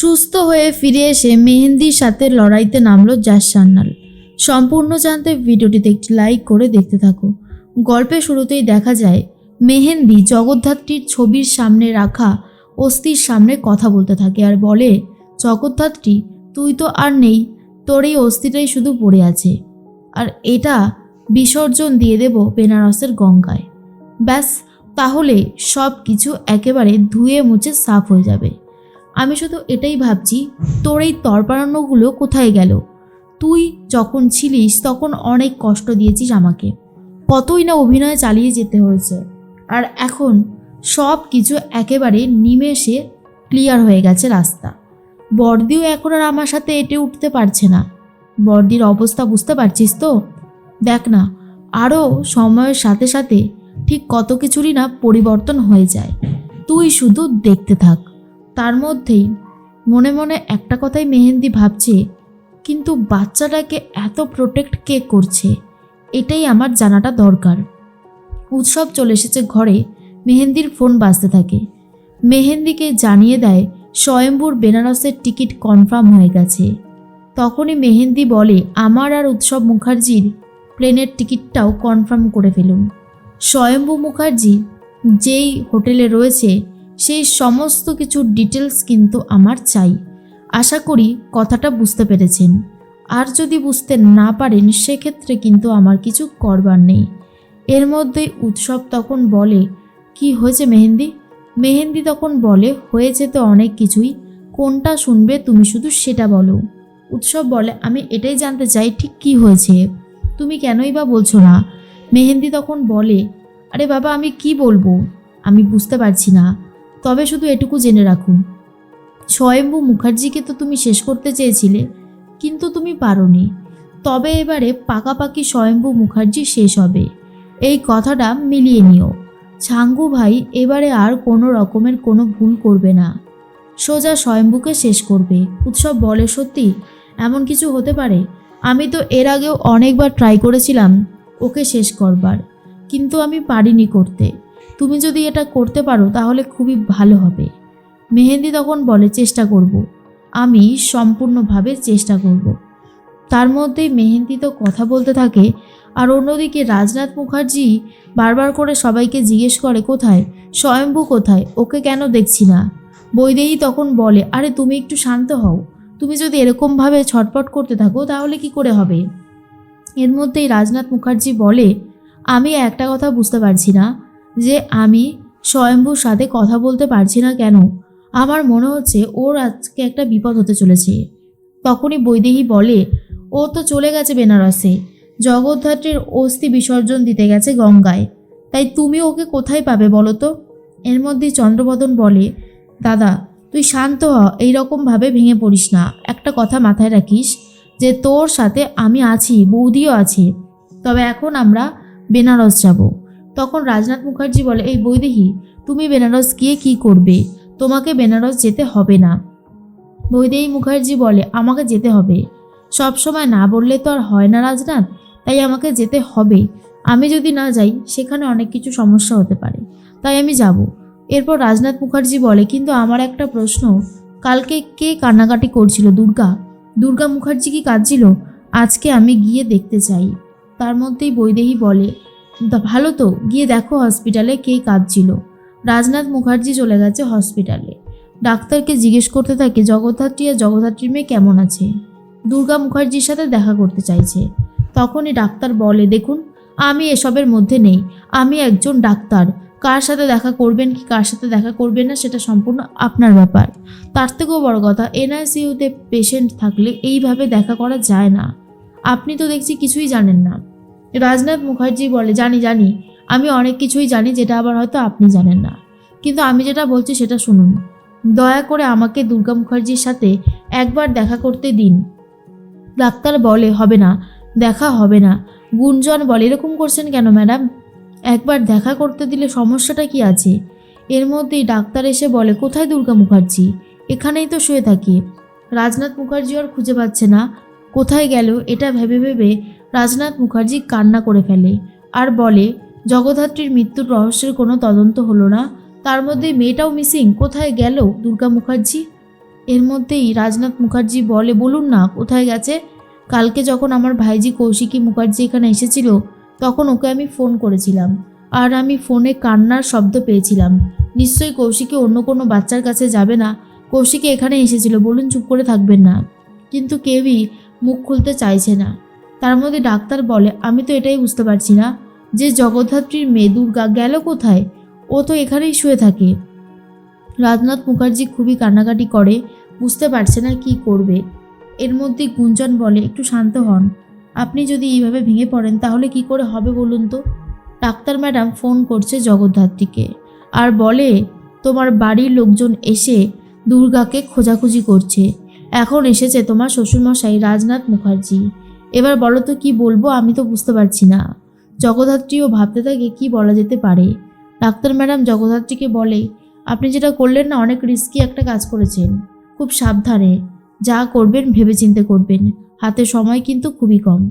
সুস্থ হয়ে ফিরে এসে মেহেন্দির সাথে লড়াইতে নামলো জাস সান্নাল সম্পূর্ণ জানতে ভিডিওটিতে একটি লাইক করে দেখতে থাকো। গল্পের শুরুতেই দেখা যায়, মেহেন্দি জগদ্ধাত্রীর ছবির সামনে রাখা অস্থির সামনে কথা বলতে থাকে আর বলে, জগদ্ধাত্রী, তুই তো আর নেই, তোর এই অস্থিটাই শুধু পড়ে আছে। আর এটা বিসর্জন দিয়ে দেব বেনারসের গঙ্গায়। ব্যাস, তাহলে সব কিছু একেবারে ধুয়ে মুছে সাফ হয়ে যাবে। আমি শুধু এটাই ভাবছি, তোর এই তরপাড়ানোগুলো কোথায় গেল? তুই যখন ছিলিস তখন অনেক কষ্ট দিয়েছিস আমাকে। কতই না অভিনয় চালিয়ে যেতে হয়েছে। আর এখন সব কিছু একেবারে নিমেষে ক্লিয়ার হয়ে গেছে রাস্তা। বর্দিও এখন আর আমার সাথে এটে উঠতে পারছে না। বর্দির অবস্থা বুঝতে পারছিস তো? দেখ না আরও সময়ের সাথে সাথে ঠিক কত কিছুরই না পরিবর্তন হয়ে যায়। তুই শুধু দেখতে থাক। তার মধ্যেই মনে মনে একটা কথাই মেহেন্দি ভাবছে, কিন্তু বাচ্চাটাকে এত প্রোটেক্ট কে করছে? এটাই আমার জানাটা দরকার। উৎসব চলে এসেছে ঘরে, মেহেন্দির ফোন বাজতে থাকে। মেহেন্দিকে জানিয়ে দেয় স্বয়ম্বুর বেনারসের টিকিট কনফার্ম হয়ে গেছে। তখনই মেহেন্দি বলে, আমার আর উৎসব মুখার্জির প্লেনের টিকিটটাও কনফার্ম করে ফেলুন। স্বয়ম্ভু মুখার্জি যেই হোটেলে রয়েছে সেই সমস্ত কিছুর ডিটেলস কিন্তু আমার চাই। আশা করি কথাটা বুঝতে পেরেছেন। আর যদি বুঝতে না পারেন, সেক্ষেত্রে কিন্তু আমার কিছু করবার নেই। এর মধ্যে উৎসব তখন বলে, কি হয়েছে মেহেন্দি? মেহেন্দি তখন বলে, হয়েছে তো অনেক কিছুই। কোনটা শুনবে তুমি শুধু সেটা বলো। উৎসব বলে, আমি এটাই জানতে চাই, ঠিক কি হয়েছে? তুমি কেনই বা বলছো না? মেহেন্দি তখন বলে, আরে বাবা, আমি কি বলব? আমি বুঝতে পারছি না। তবে শুধু এটুকু জেনে রাখুন। স্বয়ম্ভু মুখার্জিকে তো তুমি শেষ করতে চেয়েছিলে, কিন্তু তুমি পারোনি। তবে এবারে পাকাপাকি স্বয়ম্ভু মুখার্জি শেষ হবে। এই কথাটা মিলিয়ে নিও। ছাঙ্গু ভাই, এবারে আর কোনো রকমের কোনো ভুল করবে না। সোজা স্বয়ম্ভুকে শেষ করবে। উৎসব বলে সত্যি? এমন কিছু হতে পারে? আমি তো এর আগেও অনেকবার ট্রাই করেছিলাম ওকে শেষ করবার, কিন্তু আমি পারিনি করতে। তুমি যদি এটা করতে পারো, তাহলে খুবই ভালো হবে। মেহেন্দি তখন বলে, চেষ্টা করব। আমি সম্পূর্ণভাবে চেষ্টা করব। তার মধ্যেই মেহেন্দি তো কথা বলতে থাকে, আর অন্যদিকে রাজনাথ মুখার্জি বারবার করে সবাইকে জিজ্ঞেস করে, কোথায়? স্বয়ম্ভু কোথায়? ওকে কেন দেখছি না? বৈদেহী তখন বলে, আরে, তুমি একটু শান্ত হও। তুমি যদি এরকমভাবে ছটপট করতে থাকো, তাহলে কি করে হবে? এর মধ্যেই রাজনাথ মুখার্জি বলে, আমি একটা কথা বুঝতে পারছি না। যে আমি স্বয়ম্ভুর সাথে কথা বলতে পারছি না কেন, আমার মনে হচ্ছে ওর আজকে একটা বিপদ হতে চলেছে। তখনই বৈদেহী বলে, ও তো চলে গেছে বেনারসে। জগদ্ধাত্রীর অস্থি বিসর্জন দিতে গেছে গঙ্গায়। তাই তুমি ওকে কোথায় পাবে বলো তো? এর মধ্যে চন্দ্রবদন বলে, দাদা, তুই শান্ত হ, এইরকমভাবে ভেঙে পড়িস না। একটা কথা মাথায় রাখিস যে তোর সাথে আমি আছি, বৌদিও আছে। তবে এখন আমরা বেনারস যাব। তখন রাজনাথ মুখার্জি বলে, এই বৈদেহী, তুমি বেনারস গিয়ে কি করবে? তোমাকে বেনারস যেতে হবে না। বৈদেহী মুখার্জি বলে, আমাকে যেতে হবে। সব সময় না বললে তো আর হয় না রাজনাথ, তাই আমাকে যেতে হবে। আমি যদি না যাই, সেখানে অনেক কিছু সমস্যা হতে পারে। তাই আমি যাব। এরপর রাজনাথ মুখার্জি বলে, কিন্তু আমার একটা প্রশ্ন। কালকে কে কান্নাকাটি করছিল, দুর্গা? দুর্গা মুখার্জি কি কাঁদছিল? আজকে আমি গিয়ে দেখতে চাই। তার মধ্যেই বৈদেহী বলে "তা ভালো তো। গিয়ে দেখো হসপিটালে কে কাঁদছিল। রাজনাথ মুখার্জি চলে গেছে হসপিটালে ডাক্তারকে জিজ্ঞেস করতে থাকে, জগদ্ধাত্রী আর জগদ্ধাত্রীর মেয়ে কেমন আছে? দুর্গা মুখার্জির সাথে দেখা করতে চাইছে। তখনই ডাক্তার বলে, দেখুন, আমি এসবের মধ্যে নেই। আমি একজন ডাক্তার। কার সাথে দেখা করবেন কি কার সাথে দেখা করবেন না সেটা সম্পূর্ণ আপনার ব্যাপার। তার থেকেও বড় কথা, এনআইসিইউতে পেশেন্ট থাকলে এইভাবে দেখা করা যায় না। আপনি তো দেখছি কিছুই জানেন না। রাজনাথ মুখার্জি বলে, জানি জানি। আমি অনেক কিছুই জানি যেটা আবার হয়তো আপনি জানেন না। কিন্তু আমি যেটা বলছি সেটা শুনুন। দয়া করে আমাকে দুর্গা মুখার্জির সাথে একবার দেখা করতে দিন। ডাক্তার বলে, হবে না, দেখা হবে না। গুঞ্জন বলে, এরকম করছেন কেন ম্যাডাম? একবার দেখা করতে দিলে সমস্যাটা কি আছে? এর মধ্যেই ডাক্তার এসে বলে, কোথায় দুর্গা মুখার্জি? এখানেই তো শুয়ে থাকি। রাজনাথ মুখার্জি আর খুঁজে পাচ্ছে না। কোথায় গেল? এটা ভেবে ভেবে রাজনাথ মুখার্জি কান্না করে ফেলে আর বলে, জগদ্ধাত্রীর মৃত্যুর রহস্যের কোনো তদন্ত হলো না। তার মধ্যে মেয়েটাও মিসিং। কোথায় গেল দুর্গা মুখার্জি? এর মধ্যেই রাজনাথ মুখার্জি বলে, বলুন না, কোথায় গেছে? কালকে যখন আমার ভাইজি কৌশিকী মুখার্জি এখানে এসেছিল, তখন ওকে আমি ফোন করেছিলাম। আর আমি ফোনে কান্নার শব্দ পেয়েছিলাম। নিশ্চয়ই কৌশিকী অন্য কোনো বাচ্চার কাছে যাবে না। কৌশিকী এখানে এসেছিল। বলুন, চুপ করে থাকবেন না। কিন্তু কেউই মুখ খুলতে চাইছে না। তার মধ্যে ডাক্তার বলে, আমি তো এটাই বুঝতে পারছি না যে জগদ্ধাত্রীর মেয়ে দুর্গা গেল কোথায়? ও তো এখানেই শুয়ে থাকে। রাজনাথ মুখার্জি খুবই কান্নাকাটি করে, বুঝতে পারছে না কি করবে। এর মধ্যে গুঞ্জন বলে, একটু শান্ত হন। আপনি যদি এইভাবে ভেঙে পড়েন, তাহলে কি করে হবে বলুন তো? ডাক্তার ম্যাডাম ফোন করছে জগদ্ধাত্রীকে আর বলে, তোমার বাড়ির লোকজন এসে দুর্গাকে খোঁজাখুঁজি করছে। এখন এসেছে তোমার শ্বশুরমশাই রাজনাথ মুখার্জি। এবার বলো তো কি বলব, আমি তো বুঝতে পারছি না। জগদ্ধাত্রীও ভাবতে থাকে কি বলা যেতে পারে। ডাক্তার ম্যাডাম জগদ্ধাত্রীকে বলে, আপনি যেটা করলেন না, অনেক রিস্কি একটা কাজ করেছেন। খুব সাবধানে। যা করবেন, ভেবেচিন্তে করবেন। হাতে সময় কিন্তু খুবই কম।